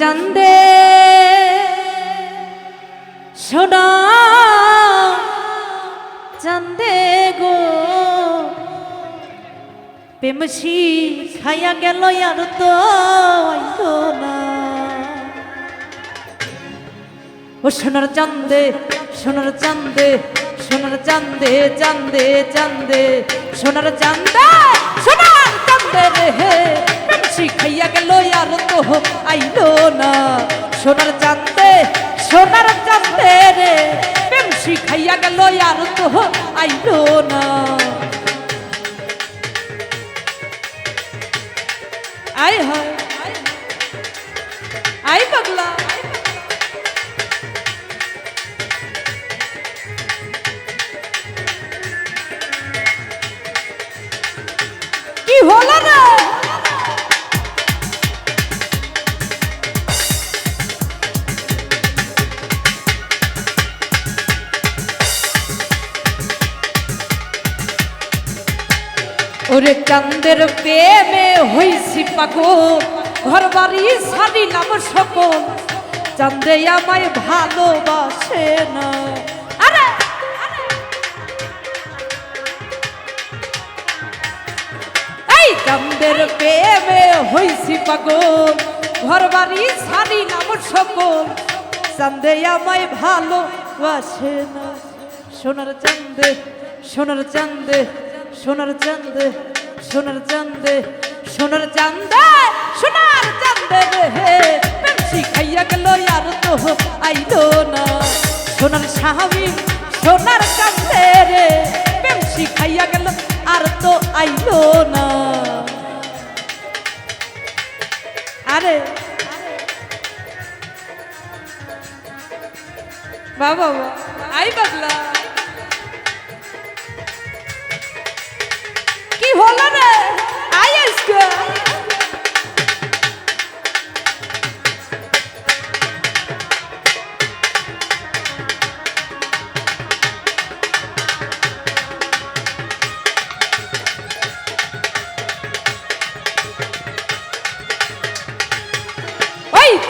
চান্দে সোনা, চান্দে গো। প্রেমসি খাইয়া গেল আর তো না। ও সোনার চান্দে সোনার চান্দে সোনার চান্দে চান্দে চান্দে। সোনার চান্দে সোনার চান্দে রে হে প্রেমসি খাইয়া গেল আর তো আইলো না। সোনার চান্দে সোনার চান্দে রে। প্রেমসি খাইয়া গেল আর তো আইলো না। আয় হায় আই পাগলা। ওরে চান্দের প্রেমে হইছি পাগল ঘর বাড়ি সারিলাম সকল। চান্দে আমায় ভালোবাসে না। আরে! এই চান্দের প্রেমে হইছি পাগল ঘর বাড়ি সারিলাম সকল। চান্দে আমায় ভালোবাসে না। সোনার চান্দে সোনার চান্দে সোনার চান্দে। সোনার চান্দে সোনার চান্দে সোনার চান্দে হে। পেপসি খাইয়া গেল আর তো আইলো না। সোনার স্বামী, সোনার চান্দে রে। পেপসি খাইয়া গেল আর তো আইলো না। আরে। বাবা আই পাগলা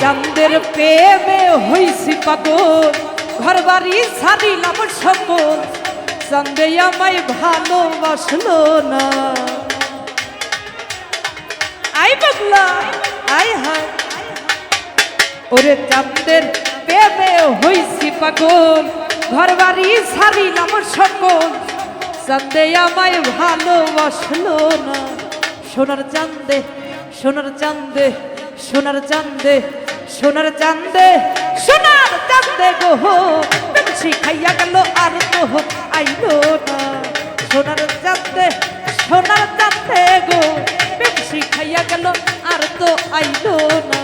ওই চান্দের প্রেমে হইছি পাগল ঘর বাড়ি ছাড়িলাম সকল চান্দে আমায় ভালোবাসলো না। আই পাগলা আই হায়। ওরে চাঁদের প্রেমে হইছি পাগল। ঘর বাড়ি ছাড়িলাম সকল চাঁদে আমায় ভালোবাসলো না। সোনার চান্দে সোনার চান্দে সোনার চান্দে সোনার চান্দে সোনার চান্দে গোহো পেপসি খাইয়া গেল আর তো আইলো না। সোনার চান্দে সোনার চান্দে গো পেপসি খাইয়া গেল আর তো আইলো না।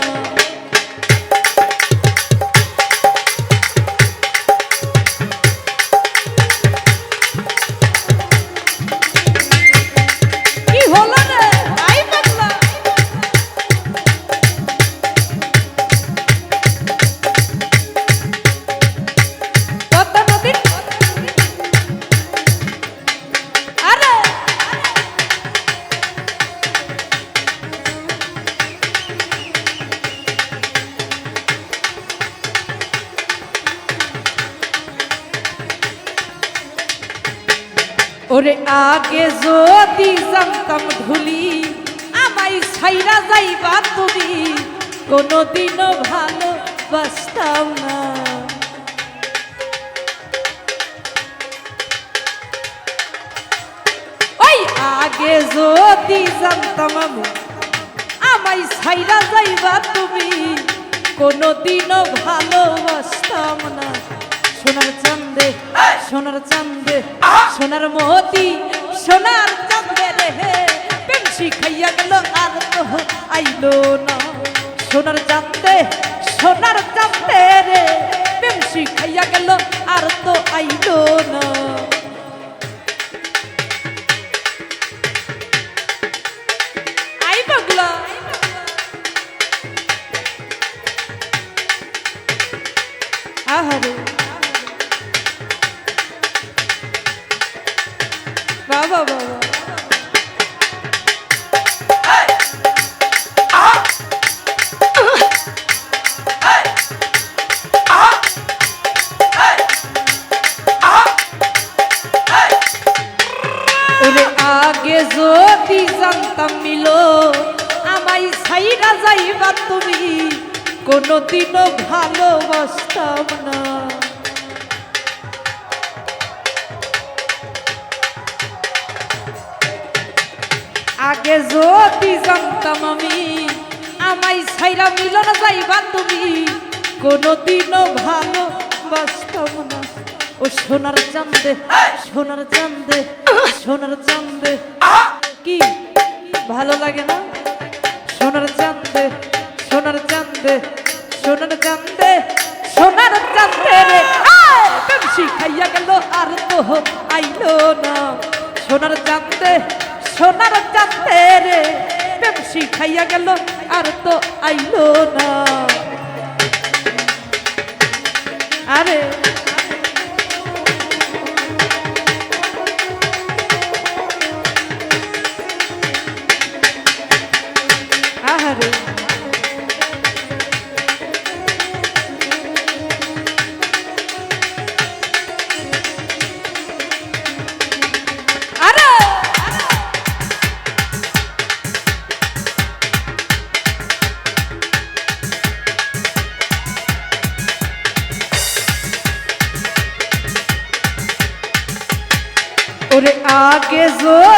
ওরে আগে যদি জানতাম ধুলি আমায় ছাইরা যাইবা তুমি। কোনোদিনও ভালো বাসতাম না। ওই আগে যদি জানতাম আমি আমায় ছাইরা যাইবা তুমি। কোনোদিনও ভালোবাসতাম না। সোনার চান্দে সোনার সোনার চাপে রে পেমসি খাইয়া গেল আর তো আইলো না। যাইবা তুমি, কোনোদিনও ভালোবাসতাম না। আগে যদি জানতাম আমি, আমায় ছাইরা মিলন যাইবা তুমি, কোনোদিনও ভালো বাসতাম না। ও সোনার চান্দে সোনার চান্দে সোনার চান্দে। কি, ভালো লাগে না? সোনার চান্দে সোনার চান্দে সোনার চান্দে সোনার চান্দে রে! পেপসি খাইয়া গেল আর তো আইলো না। সোনার চান্দে সোনার চান্দে রে। পেপসি খাইয়া গেল আর তো আইলো না। আরে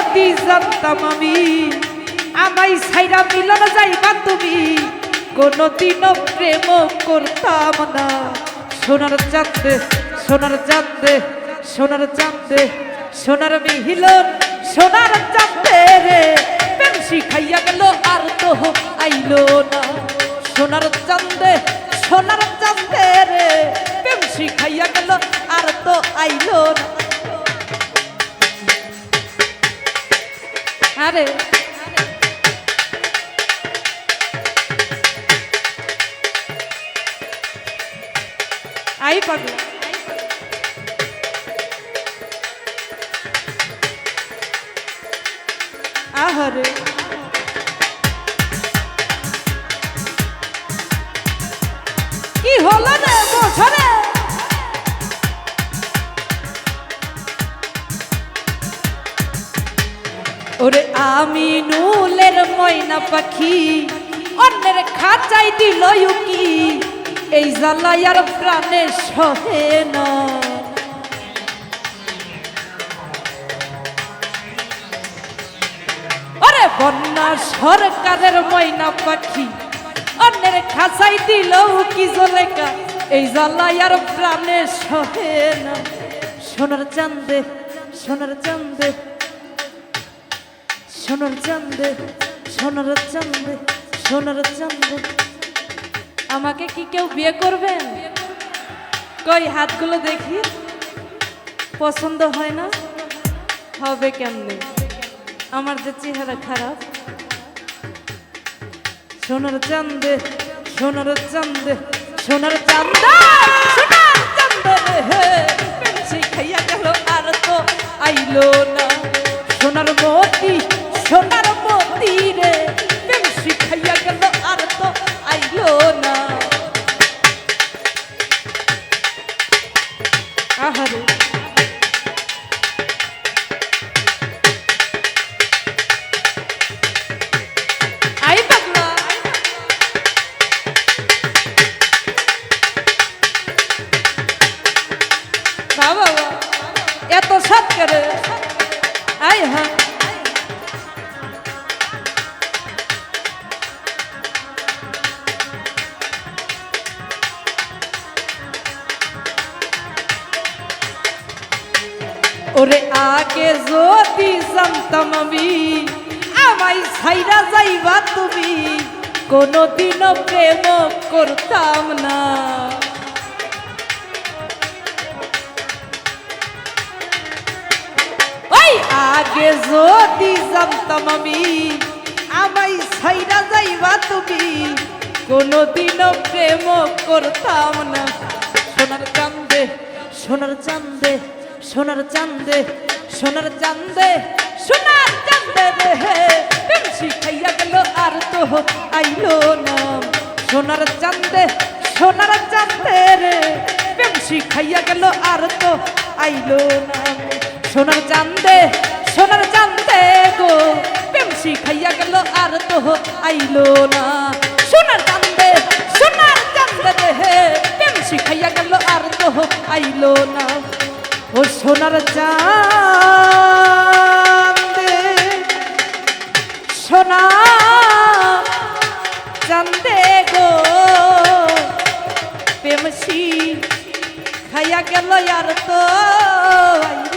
যদি জানতাম আমি, আমায় সাইরা মিলন যাইবা তুমি। কোনোদিনও প্রেম করতাম না। সোনার চাঁদে সোনার চাঁদে সোনার চাঁদে, সোনার মিহিলন, সোনার চাঁদে রে। প্রেম শিখাইয়া গেল আর তো আইলো না। সোনার চাঁদে সোনার চাঁদে রে। প্রেম শিখাইয়া গেল আর তো আইলো না। আরে আই পাগলা আহারে ওরে আমি নুলের ময়না পাখি, অন্যের খাঁচাই দিল ইউকি এই জ্বালাই আর প্রাণে সহে ওরে বন্যা সরকারের ময়না পাখি, অন্যের খাঁচাই দিল কি জলেকা এই জ্বালাই আর প্রাণে সহে না। সোনার চান্দে সোনার চান্দে সোনার চান্দে সোনার চান্দে সোনার চান্দে আমাকে কি কেউ বিয়ে করবেন কই হাতগুলো দেখি। পছন্দ হয় না? হবে কেমনে? আমার যে চেহারা খারাপ। সোনার চান্দে সোনার চান্দে সোনার চান্দে সোনার চান্দে হে খাইয়া গেল আর তো আইলো না। ওরে আগে যদি জানতাম আমি আমায় ছাইরা যাইবা তুমি কোনোদিনও প্রেম করতাম না। আগে যদি জানতাম আমি, আমায় ছাইরা যাইবা তুমি। কোনোদিনও প্রেম করতাম না। সোনার চান্দে সোনার চান্দে সোনার চান্দে সোনার চান্দে সোনার চান্দে রে প্রেম শিখাইয়া গেল আর তো আইলো না। সোনার চান্দে সোনার চান্দে রে। প্রেম শিখাইয়া গেল আর তো আইলো না। সোনার চান্দে সোনার চান্দে গো প্রেম শিখাইয়া গেল আর তো আইলো না। সোনার চান্দে সোনার চান্দে রে প্রেম শিখাইয়া গেল আর তো আইলো না। ও সোনার চান্দে সোনা চান্দে গো প্রেম খাইয়া গেল আর তো আইলো